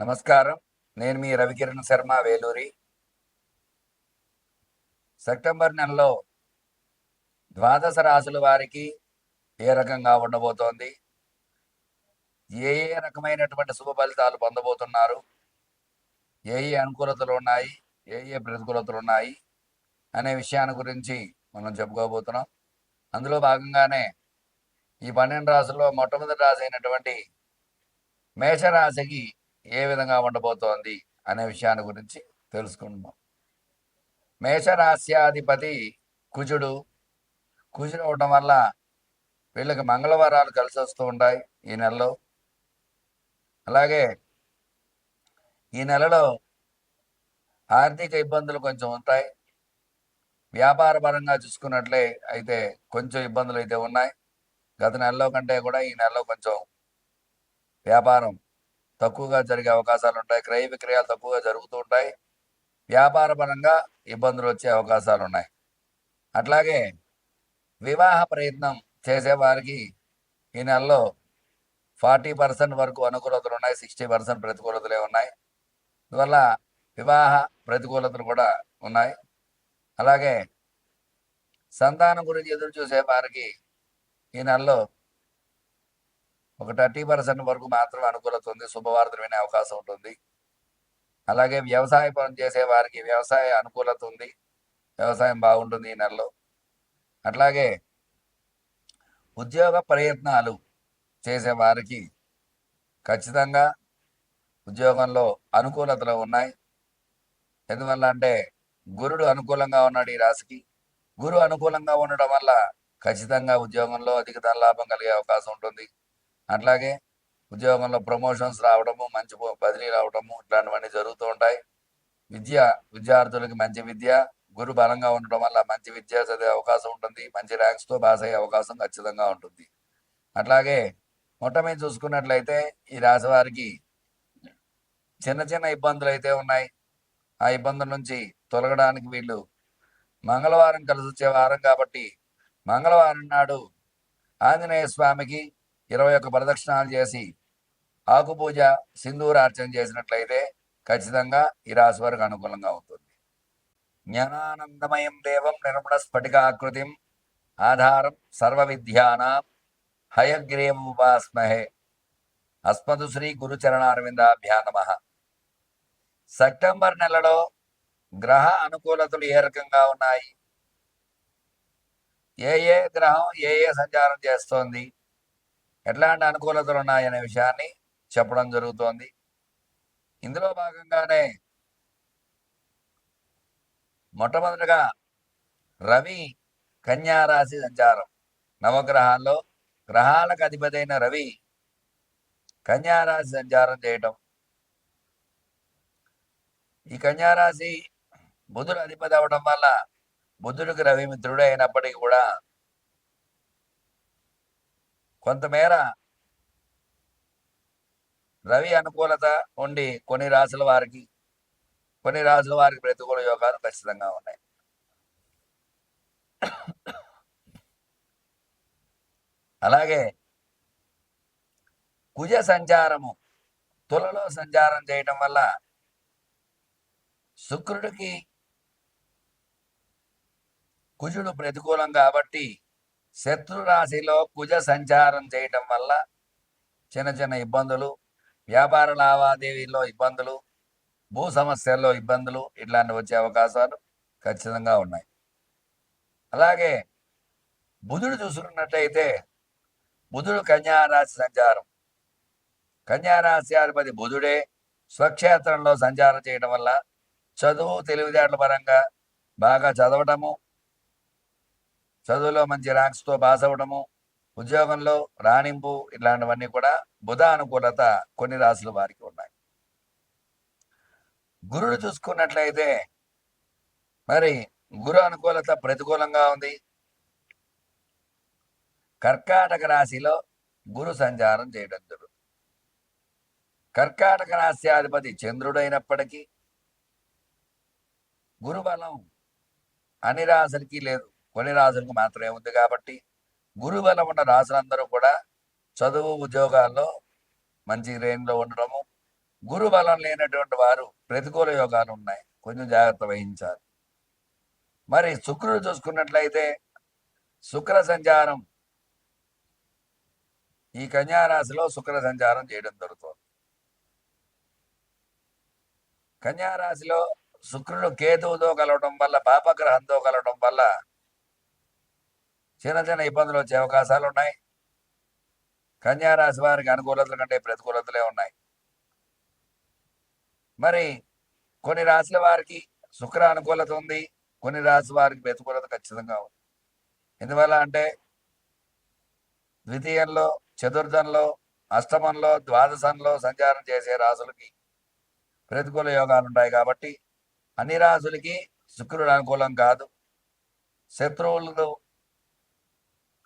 నమస్కారం. నేను మీ రవికిరణ్ శర్మ వేలూరి. సెప్టెంబర్ నెలలో ద్వాదశ రాశుల వారికి ఏ రకంగా ఉండబోతోంది? ఏ ఏ రకమైనటువంటి శుభ ఫలితాలు పొందబోతున్నారు? ఏ ఏ అనుకూలతలు ఉన్నాయి? ఏ ఏ ప్రతికూలతలు ఉన్నాయి? అనే విషయాన్ని గురించి మనం చెప్పుకోబోతున్నాం. అందులో భాగంగానే ఈ పన్నెండు రాశుల్లో మొట్టమొదటి రాశి అయినటువంటి మేషరాశికి ఏ విధంగా ఉండబోతోంది అనే విషయాన్ని గురించి తెలుసుకుందాం. మేషరాశ్యాధిపతి కుజుడు కుజుడు అవడం వల్ల వీళ్ళకి మంగళవారాలు కలిసి వస్తూ ఉంటాయి ఈ నెలలో. అలాగే ఈ నెలలో ఆర్థిక ఇబ్బందులు కొంచెం ఉంటాయి. వ్యాపార పరంగా చూసుకున్నట్లే అయితే కొంచెం ఇబ్బందులు అయితే ఉన్నాయి. గత నెలలో కంటే కూడా ఈ నెలలో కొంచెం వ్యాపారం తక్కువగా జరిగే అవకాశాలు ఉంటాయి. క్రయ విక్రయాలు తక్కువగా జరుగుతూ ఉంటాయి. వ్యాపార పరంగా ఇబ్బందులు వచ్చే అవకాశాలు ఉన్నాయి. అట్లాగే వివాహ ప్రయత్నం చేసేవారికి ఈ నెలలో ఫార్టీ పర్సెంట్ వరకు అనుకూలతలు ఉన్నాయి. సిక్స్టీ పర్సెంట్ ప్రతికూలతలే ఉన్నాయి. అందువల్ల వివాహ ప్రతికూలతలు కూడా ఉన్నాయి. అలాగే సంతానం గురించి ఎదురు చూసే వారికి ఈ నెలలో ఒక థర్టీ పర్సెంట్ వరకు మాత్రం అనుకూలత ఉంది. శుభవార్తలు వినే అవకాశం ఉంటుంది. అలాగే వ్యవసాయ పనులు చేసే వారికి వ్యవసాయ అనుకూలత ఉంది. వ్యవసాయం బాగుంటుంది ఈ నెలలో. అట్లాగే ఉద్యోగ ప్రయత్నాలు చేసే వారికి ఖచ్చితంగా ఉద్యోగంలో అనుకూలతలు ఉన్నాయి. ఎందువల్ల అంటే గురుడు అనుకూలంగా ఉన్నాడు ఈ రాశికి. గురు అనుకూలంగా ఉండడం వల్ల ఖచ్చితంగా ఉద్యోగంలో అధిక ధన లాభం కలిగే అవకాశం ఉంటుంది. అట్లాగే ఉద్యోగంలో ప్రమోషన్స్ రావడము మంచి బదిలీ రావడము ఇట్లాంటివన్నీ జరుగుతూ ఉంటాయి. విద్య విద్యార్థులకి మంచి విద్య గురు బలంగా ఉండడం వల్ల మంచి విద్య చదివే అవకాశం ఉంటుంది. మంచి ర్యాంక్స్తో పాస్ అయ్యే అవకాశం ఖచ్చితంగా ఉంటుంది. అట్లాగే మొట్టమొదటి చూసుకున్నట్లయితే ఈ రాశి వారికి చిన్న చిన్న ఇబ్బందులు అయితే ఉన్నాయి. ఆ ఇబ్బందుల నుంచి తొలగడానికి వీళ్ళు మంగళవారం కలిసి వచ్చే వారం కాబట్టి మంగళవారం నాడు ఆంజనేయ స్వామికి ఇరవై ఒక్క ప్రదక్షిణాలు చేసి ఆకుపూజ సింధూరార్చన చేసినట్లయితే ఖచ్చితంగా ఈ రాశి వారికి అనుకూలంగా ఉంటుంది. జ్ఞానానందమయం దేవం నిర్మల స్ఫటికాకృతిం ఆధారం సర్వ విద్యానాం హయగ్రీవం ఉపాస్మహే. అస్మదు శ్రీ గురుచరణారవిందాభ్యా నమ. సెప్టెంబర్ నెలలో గ్రహ అనుకూలతలు ఏ రకంగా ఉన్నాయి? ఏ ఏ గ్రహం ఏ ఏ సంచారం చేస్తోంది? ఎట్లాంటి అనుకూలతలు ఉన్నాయనే విషయాన్ని చెప్పడం జరుగుతోంది. ఇందులో భాగంగానే మొట్టమొదటిగా రవి కన్యారాశి సంచారం. నవగ్రహాల్లో గ్రహాలకు అధిపతైన రవి కన్యారాశి సంచారం చేయటం. ఈ కన్యారాశి బుధుడు అధిపతి అవడం వల్ల బుధుడికి రవి మిత్రుడే అయినప్పటికీ కూడా కొంతమేర రవి అనుకూలత ఉండి కొన్ని రాసుల వారికి కొన్ని రాసుల వారికి ప్రతికూల యోగాలు ఖచ్చితంగా ఉన్నాయి. అలాగే కుజ సంచారము తులలో సంచారం చేయటం వల్ల శుక్రుడికి కుజుడు ప్రతికూలం కాబట్టి శత్రు రాశిలో కుజ సంచారం చేయటం వల్ల చిన్న చిన్న ఇబ్బందులు వ్యాపార లావాదేవీల్లో ఇబ్బందులు భూ సమస్యల్లో ఇబ్బందులు ఇట్లాంటివి వచ్చే అవకాశాలు ఖచ్చితంగా ఉన్నాయి. అలాగే బుధుడు చూసుకున్నట్లయితే బుధుడు కన్యారాశి సంచారం. కన్యారాశి అధిపతి బుధుడే స్వక్షేత్రంలో సంచారం చేయడం వల్ల చదువు తెలివితేటల పరంగా బాగా చదవటము చదువులో మంచి ర్యాంక్స్తో పాస్ అవ్వడము ఉద్యోగంలో రాణింపు ఇట్లాంటివన్నీ కూడా బుధ అనుకూలత కొన్ని రాశుల వారికి ఉన్నాయి. గురుడు చూసుకున్నట్లయితే మరి గురు అనుకూలత ప్రతికూలంగా ఉంది. కర్కాటక రాశిలో గురు సంచారం చేయడం జరుగుతుంది కర్కాటక రాశ్యాధిపతి చంద్రుడైనప్పటికీ గురుబలం అన్ని రాశులకి లేదు. కొన్ని రాజులకు మాత్రమే ఉంది కాబట్టి గురుబలం ఉన్న రాజులందరూ కూడా చదువు ఉద్యోగాల్లో మంచి రేంజ్లో ఉండడము గురుబలం లేనటువంటి వారు ప్రతికూల యోగాలు ఉన్నాయి. కొంచెం జాగ్రత్త వహించాలి. మరి శుక్రుడు చూసుకున్నట్లయితే శుక్ర సంచారం ఈ కన్యారాశిలో శుక్ర సంచారం చేయడం జరుగుతుంది. కన్యారాశిలో శుక్రుడు కేతువుతో కలవడం వల్ల పాపగ్రహంతో కలవడం వల్ల చిన్న చిన్న ఇబ్బందులు వచ్చే అవకాశాలు ఉన్నాయి. కన్యా రాశి వారికి అనుకూలతల కంటే ప్రతికూలతలే ఉన్నాయి. మరి కొన్ని రాశుల వారికి శుక్ర అనుకూలత ఉంది. కొన్ని రాశి వారికి ప్రతికూలత ఖచ్చితంగా ఉంది. ఎందువల్ల అంటే ద్వితీయంలో చతుర్థంలో అష్టమంలో ద్వాదశంలో సంచారం చేసే రాసులకి ప్రతికూల యోగాలు ఉంటాయి కాబట్టి అన్ని రాసులకి శుక్రుడు అనుకూలం కాదు. శత్రువులు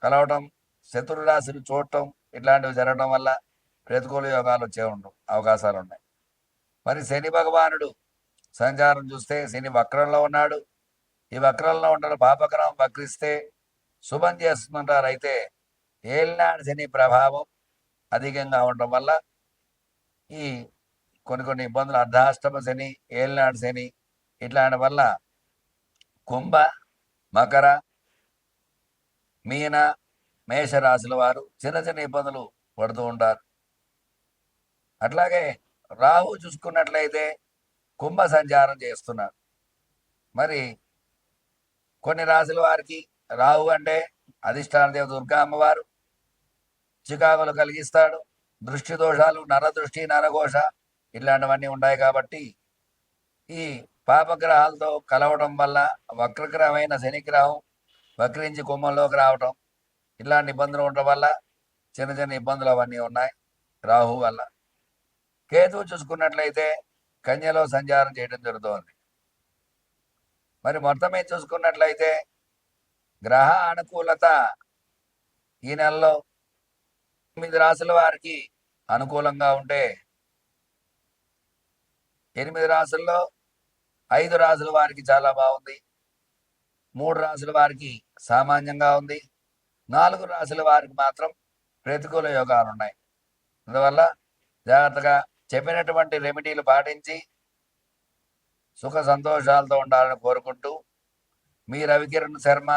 కలవటం శత్రు చూడటం ఇట్లాంటివి జరగడం వల్ల ప్రతికూల యోగాలు వచ్చే ఉండవు అవకాశాలు ఉన్నాయి. మరి శని భగవానుడు సంచారం చూస్తే శని వక్రంలో ఉన్నాడు. ఈ వక్రంలో ఉండడం పాపగ్రహం వక్రిస్తే శుభం చేస్తుంటారు. అయితే ఏలినాడు శని ప్రభావం అధికంగా ఉండడం వల్ల ఈ కొన్ని కొన్ని ఇబ్బందులు అర్ధాష్టమ శని ఏలినాడు శని ఇట్లాంటి వల్ల కుంభ మకర మీన మేషరాశుల వారు చిన్న చిన్న ఇబ్బందులు పడుతూ ఉంటారు. అట్లాగే రాహు చూసుకున్నట్లయితే కుంభ సంచారం చేస్తున్నారు. మరి కొన్ని రాశుల వారికి రాహు అంటే అధిష్టాన దేవ దుర్గా అమ్మవారు చికాకులు కలిగిస్తాడు. దృష్టి దోషాలు నరదృష్టి నరఘోష ఇట్లాంటివన్నీ ఉన్నాయి కాబట్టి ఈ పాపగ్రహాలతో కలవడం వల్ల వక్రగ్రహమైన శనిగ్రహం వక్రించి కుంభంలోకి రావటం ఇలాంటి ఇబ్బందులు ఉండటం వల్ల చిన్న చిన్న ఇబ్బందులు అవన్నీ ఉన్నాయి రాహు వల్ల. కేతువు చూసుకున్నట్లయితే కన్యలో సంచారం చేయడం జరుగుతోంది. మరి మొత్తమే చూసుకున్నట్లయితే గ్రహ అనుకూలత ఈ నెలలో ఎనిమిది రాసుల వారికి అనుకూలంగా ఉంటే ఎనిమిది రాసుల్లో ఐదు రాసుల వారికి చాలా బాగుంది. మూడు రాసుల వారికి సామాన్యంగా ఉంది. నాలుగు రాసుల వారికి మాత్రం ప్రతికూల యోగాలు ఉన్నాయి అందువల్ల జాగ్రత్తగా చెప్పినటువంటి రెమెడీలు పాటించి సుఖ సంతోషాలతో ఉండాలని కోరుకుంటూ మీ రవికిరణ్ శర్మ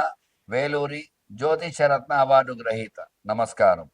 వేలూరి జ్యోతిషరత్న అవార్డు గ్రహీత. నమస్కారం.